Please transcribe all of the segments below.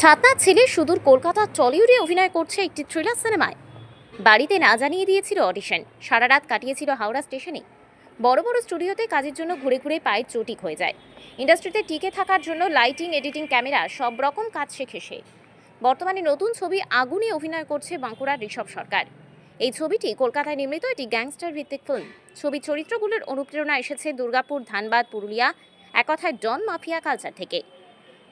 ছাতনা ছেলে সুদূর কলকাতার টলিউডে অভিনয় করছে একটি থ্রিলার সিনেমায়। বাড়িতে না জানিয়ে দিয়েছিল অডিশন। সারা রাত কাটিয়েছিল হাওড়া স্টেশনে। বড় বড় স্টুডিওতে কাজের জন্য ঘুরে ঘুরে পায়ের চটিক হয়ে যায়। ইন্ডাস্ট্রিতে টিকে থাকার জন্য লাইটিং, এডিটিং, ক্যামেরা সব রকম কাজ শেখে সে। বর্তমানে নতুন ছবি আগুনে অভিনয় করছে বাঁকুড়ার ঋষভ সরকার। এই ছবিটি কলকাতায় নির্মিত একটি গ্যাংস্টার ভিত্তিক ফিল্ম ছবির চরিত্রগুলোর অনুপ্রেরণা এসেছে দুর্গাপুর, ধানবাদ, পুরুলিয়া এক কথায় ডন মাফিয়া কালচার থেকে।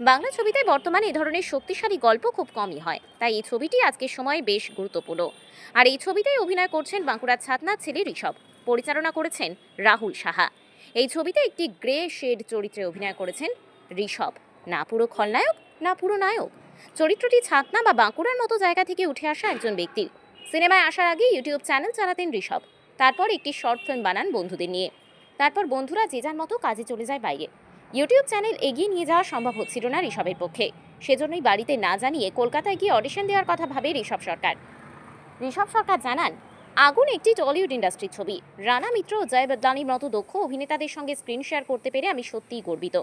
বাংলা ছবিতে বর্তমানে এই ধরনের শক্তিশালী গল্প খুব কমই হয়। তাই এই ছবিটি আজকের সময়ে বেশ গুরুত্বপূর্ণ। আর এই ছবিতেই অভিনয় করছেন বাঁকুড়ার ছাতনার ছেলে ঋষভ। পরিচালনা করেছেন রাহুল সাহা। এই ছবিতে একটি গ্রে শেড চরিত্রে অভিনয় করেছেন ঋষভ। না পুরো খলনায়ক, না পুরো নায়ক। চরিত্রটি ছাতনা বা বাঁকুড়ার মতো জায়গা থেকে উঠে আসা একজন ব্যক্তির। সিনেমায় আসার আগে ইউটিউব চ্যানেল চালাতেন ঋষভ। তারপর একটি শর্ট ফিল্ম বানান বন্ধুদের নিয়ে। তারপর বন্ধুরা যে যার মতো কাজে চলে যায় বাইরে। ইউটিউব চ্যানেল এগিয়ে নিয়ে যাওয়া সম্ভব হচ্ছিল না ঋষভের পক্ষে। সেজন্যই বাড়িতে না জানিয়ে কলকাতায় গিয়ে অডিশন দেওয়ার কথা ভাবে ঋষভ সরকার। ঋষভ সরকার জানান, আগুন একটি টলিউড ইন্ডাস্ট্রির ছবি। রানা মিত্র ও জয় বদলানির মতো দক্ষ অভিনেতাদের সঙ্গে স্ক্রিন শেয়ার করতে পেরে আমি সত্যিই গর্বিত।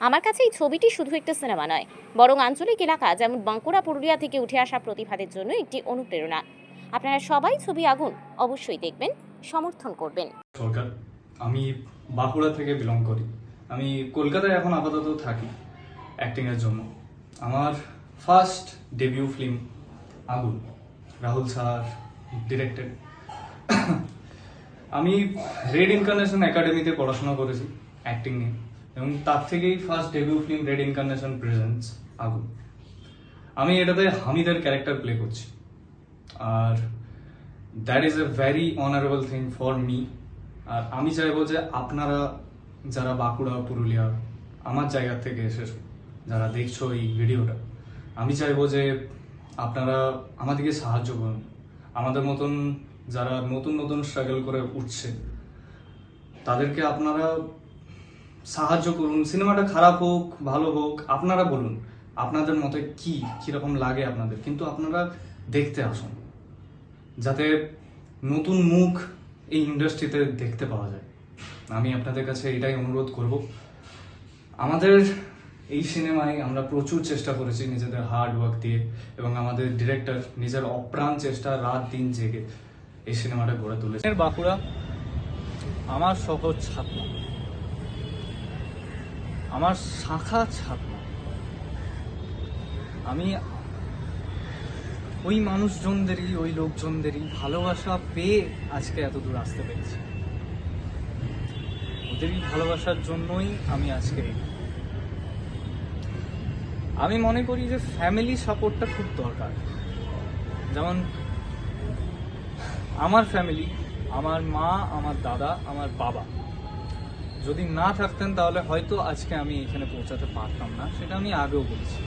আমার কাছে এই ছবিটি শুধু একটা সিনেমা নয়, বরং আঞ্চলিক এলাকা যেমন বাঁকুড়া, পুরুলিয়া থেকে উঠে আসা প্রতিভাদের জন্য একটি অনুপ্রেরণা। আপনারা সবাই ছবি আগুন অবশ্যই দেখবেন, সমর্থন করবেন। সরকার, আমি বাঁকুড়া থেকে বিলং করি। আমি কলকাতায় এখন আপাতত থাকি অ্যাক্টিংয়ের জন্য। আমার first debut film Agun, Rahul sir directed আমি রেড ইনকারনেশন একাডেমিতে পড়াশোনা করেছি অ্যাক্টিং নিয়ে। এবং তার থেকেই first debut film Red Incarnation presents Agun. আমি এটাতে হামিদের ক্যারেক্টার প্লে করছি। আর that is a very honourable thing for me আর আমি চাইব যে আপনারা যারা বাঁকুড়া, পুরুলিয়া, আমার জায়গা থেকে এসেছ যারা দেখছ এই ভিডিওটা, আমি চাইব যে আপনারা আমাদেরকে সাহায্য করুন। আমাদের মতন যারা নতুন নতুন স্ট্রাগল করে উঠছে, তাদেরকে আপনারা সাহায্য করুন। সিনেমাটা খারাপ হোক, ভালো হোক, আপনারা বলুন, আপনাদের মতে কি, কীরকম লাগে আপনাদের? কিন্তু আপনারা দেখতে আসুন, যাতে নতুন মুখ এই ইন্ডাস্ট্রিতে দেখতে পাওয়া যায়। আমি আপনাদের কাছে এটাই অনুরোধ করব। আমাদের এই সিনেমায় আমরা প্রচুর চেষ্টা করেছি নিজেদের হার্ড ওয়ার্ক দিয়ে এবং আমাদের ডিরেক্টর নিজের অপ্রাণ চেষ্টা রাত দিন জেগে এই সিনেমাটা গড়ে তুলেছে। বাঁকুড়া আমার শহর ছাতনা আমার শাখা ছাতনা আমি ওই মানুষজনদেরই, ওই লোকজনদেরই ভালোবাসা পেয়ে আজকে এত দূর আসতে পেরেছি। ওদেরই ভালোবাসার জন্যই আমি আজকে আমি মনে করি যে ফ্যামিলি সাপোর্টটা খুব দরকার। যেমন আমার ফ্যামিলি আমার মা, আমার দাদা, আমার বাবা, যদি না থাকতেন তাহলে হয়তো আজকে আমি এখানে পৌঁছাতে পারতাম না, সেটা আমি আগেও বলেছি।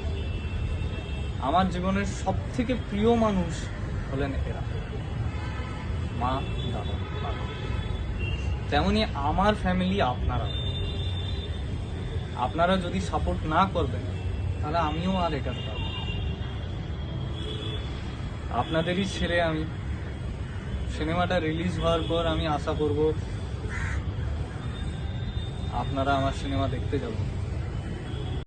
আমার জীবনের সব থেকে প্রিয় মানুষ হলেন এরা। মা, দাদা, বাবা। তেমনি আমার ফ্যামিলি আপনারা আপনারা যদি সাপোর্ট না করবেন, তাহলে আমিও আর এটা পারব আপনাদেরই ছেড়ে আমি সিনেমাটা রিলিজ হওয়ার পর আমি আশা করব আপনারা আমার সিনেমা দেখতে যাবেন।